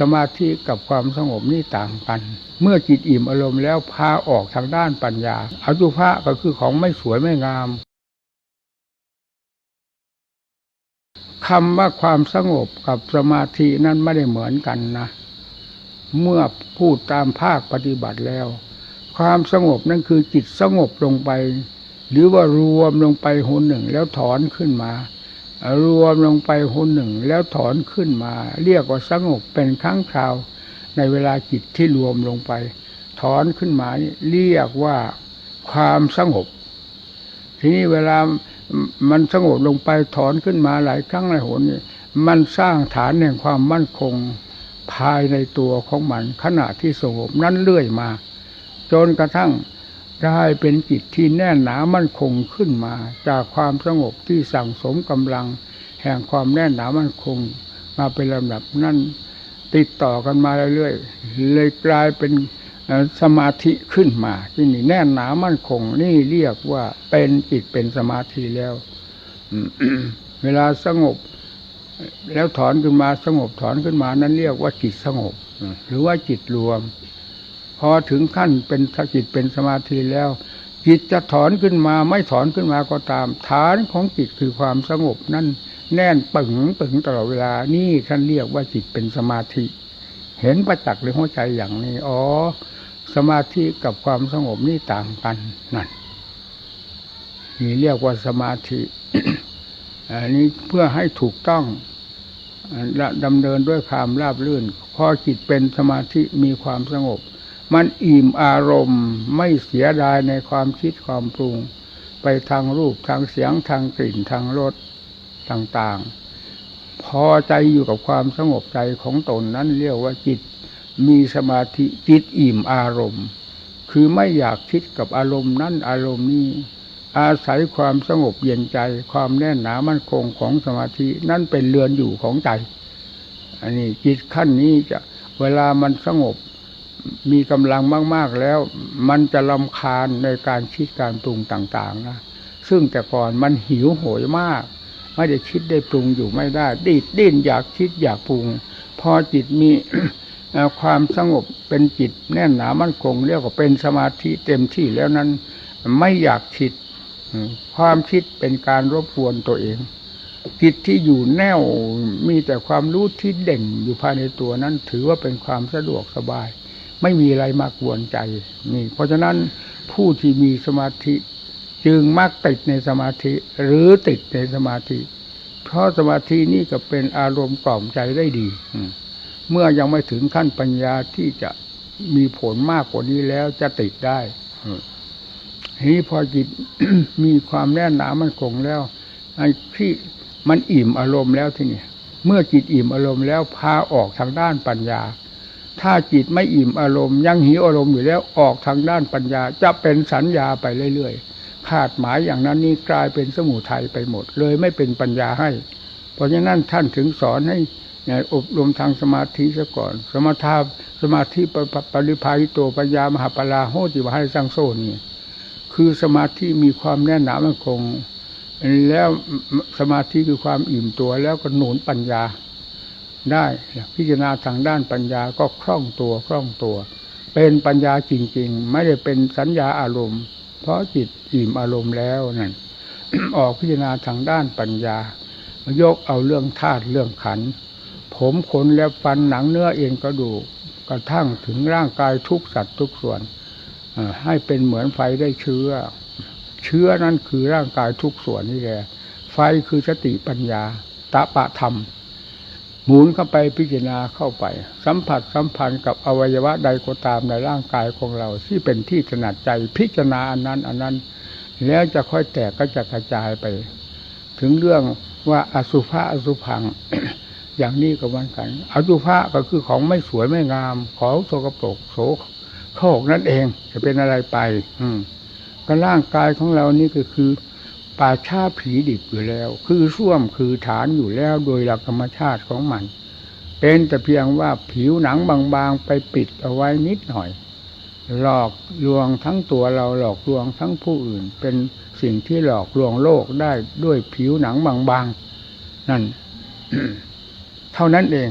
สมาธิกับความสงบนี่ต่างกัน เมื่อจิตอิ่มอารมณ์แล้วพาออกทางด้านปัญญาอสุภะก็คือของไม่สวยไม่งามคำว่าความสงบกับสมาธินั้นไม่ได้เหมือนกันนะ เมื่อพูดตามภาคปฏิบัติแล้ว ความสงบนั่นคือจิตสงบลงไป หรือว่ารวมลงไปหนหนึ่งแล้วถอนขึ้นมา รวมลงไปหนหนึ่งแล้วถอนขึ้นมา เรียกว่าสงบเป็นครั้งคราว ในเวลาจิตที่รวมลงไป ถอนขึ้นมานี่เรียกว่าความสงบ ทีนี้เวลามันสงบลงไปถอนขึ้นมาหลายครั้งหลายหนนี่มันสร้างฐานแห่งความมั่นคงภายในตัวของมันขณะที่สงบนั้นเรื่อยมา จนกระทั่ง ได้เป็นจิตที่แน่นหนามั่นคงขึ้นมา จากความสงบที่สั่งสมกำลัง แห่งความแน่นหนามั่นคง มาเป็นลำดับนั่นติดต่อกันมาเรื่อยๆเลยกลายเป็นสมาธิขึ้นมาที่นี่แน่นหนามั่นคง นี่เรียกว่าเป็นจิตเป็นสมาธิแล้วเวลาสงบ แล้วถอนขึ้นมาสงบถอนขึ้นมา นั้นเรียกว่าจิตสงบ หรือว่าจิตรวม พอถึงขั้นเป็นจิตเป็นสมาธิแล้วจิตจะถอนขึ้นมาไม่ถอนขึ้นมาก็ตาม ฐานของจิตคือความสงบนั่นแน่นปึงปึงตลอดเวลานี่ท่านเรียกว่าจิตเป็นสมาธิ เห็นประจักษ์ในหัวใจอย่างนี้อ๋อสมาธิกับความสงบนี่ต่างกันนั่นนี่เรียกว่าสมาธิอันนี้เพื่อให้ถูกต้องดำเนินด้วยความราบรื่น พอจิตเป็นสมาธิมีความสงบ มันอิ่มอารมณ์ไม่เสียดายในความคิดความปรุง ไปทางรูปทางเสียงทางกลิ่นทางรสต่างๆ พอใจอยู่กับความสงบใจของตนนั้นเรียกว่าจิตมีสมาธิจิตอิ่มอารมณ์ คือไม่อยากคิดกับอารมณ์นั้นอารมณ์นี้อาศัยความสงบเย็นใจ ความแน่นหนามั่นคงของสมาธินั่นเป็นเรือนอยู่ของใจ อันนี้จิตขั้นนี้จะเวลามันสงบ มีกำลังมาก ๆแล้ว มันจะลำคาญในการคิดการปรุงต่างๆนะซึ่งแต่ก่อนมันหิวโหยมาก ไม่ได้คิดได้ปรุงอยู่ไม่ได้ดิดดิ้นอยากคิดอยากปรุง พอจิตมีความสงบเป็นจิตแน่นหนามั่นคงเรียกว่าเป็นสมาธิเต็มที่แล้วนั้น ไม่อยากคิดความคิดเป็นการรบกวนตัวเองจิตที่อยู่แน่วมีแต่ความรู้ที่เด่นอยู่ภายในตัวนั้น ถือว่าเป็นความสะดวกสบาย ไม่มีอะไรมากวนใจนี่ เพราะฉะนั้นผู้ที่มีสมาธิจึงมักติดในสมาธิหรือติดในสมาธิ เพราะสมาธินี่ก็เป็นอารมณ์กล่อมใจได้ดีเมื่อยังไม่ถึงขั้นปัญญาที่จะมีผลมากกว่านี้แล้วจะติดได้ทีนี้พอจิตมีความแน่นหนามันคงแล้วไอ้ที่มันอิ่มอารมณ์แล้วที่นี่เมื่อจิตอิ่มอารมณ์แล้วพาออกทางด้านปัญญา ถ้าจิตไม่อิ่มอารมณ์ยังหิวอารมณ์อยู่แล้วออกทางด้านปัญญา จะเป็นสัญญาไปเรื่อยๆขาดหมายอย่างนั้นนี่กลายเป็นสมุทัยไปหมด เลยไม่เป็นปัญญาให้ เพราะฉะนั้นท่านถึงสอนให้อบรมทางสมาธิซะก่อน สมาธาสมาธิปปริภายิโตปัญญามหาปลาโหติวะให้สร้างโซนี่คือสมาธิมีความแน่นหนามั่นคง แล้วสมาธิคือความอิ่มตัวแล้วก็หนุนปัญญา ได้พิจารณาทางด้านปัญญาก็คล่องตัวคล่องตัว เป็นปัญญาจริง ๆ ไม่ได้เป็นสัญญาอารมณ์ เพราะจิตอิ่มอารมณ์แล้วนั่นออกพิจารณาทางด้านปัญญายกเอาเรื่องธาตุเรื่องขัน ผมขนและฟันหนังเนื้อเอ็นกระดูกกระทั่งถึงร่างกายทุกสัตว์ทุกส่วนให้เป็นเหมือนไฟได้เชื้อ เชื้อนั้นคือร่างกายทุกส่วนนี่แหละไฟคือสติปัญญาตะปะธรรม หมุนเข้าไปพิจารณาเข้าไป สัมผัสสัมพันธ์กับอวัยวะใดก็ตามในร่างกายของเรา ที่เป็นที่ถนัดใจพิจารณาอันนั้นอันนั้น แล้วจะค่อยแตกก็จะกระจายไป ถึงเรื่องว่าอสุภะอสุพัง อย่างนี้ก็เหมือนกันอสุภะก็คือของไม่สวยไม่งาม ของโสกปรกโสโคกนั่นเอง จะเป็นอะไรไป อืมก็ร่างกายของเรานี่ก็คือ ป่าชาผีดิบอยู่แล้ว คือส้วมคือฐานอยู่แล้วโดยหลักธรรมชาติของมัน เป็นแต่เพียงว่าผิวหนังบางๆไปปิดเอาไว้นิดหน่อย หลอกลวงทั้งตัวเราหลอกลวงทั้งผู้อื่น เป็นสิ่งที่หลอกลวงโลกได้ด้วยผิวหนังบางๆนั่น เท่านั้นเอง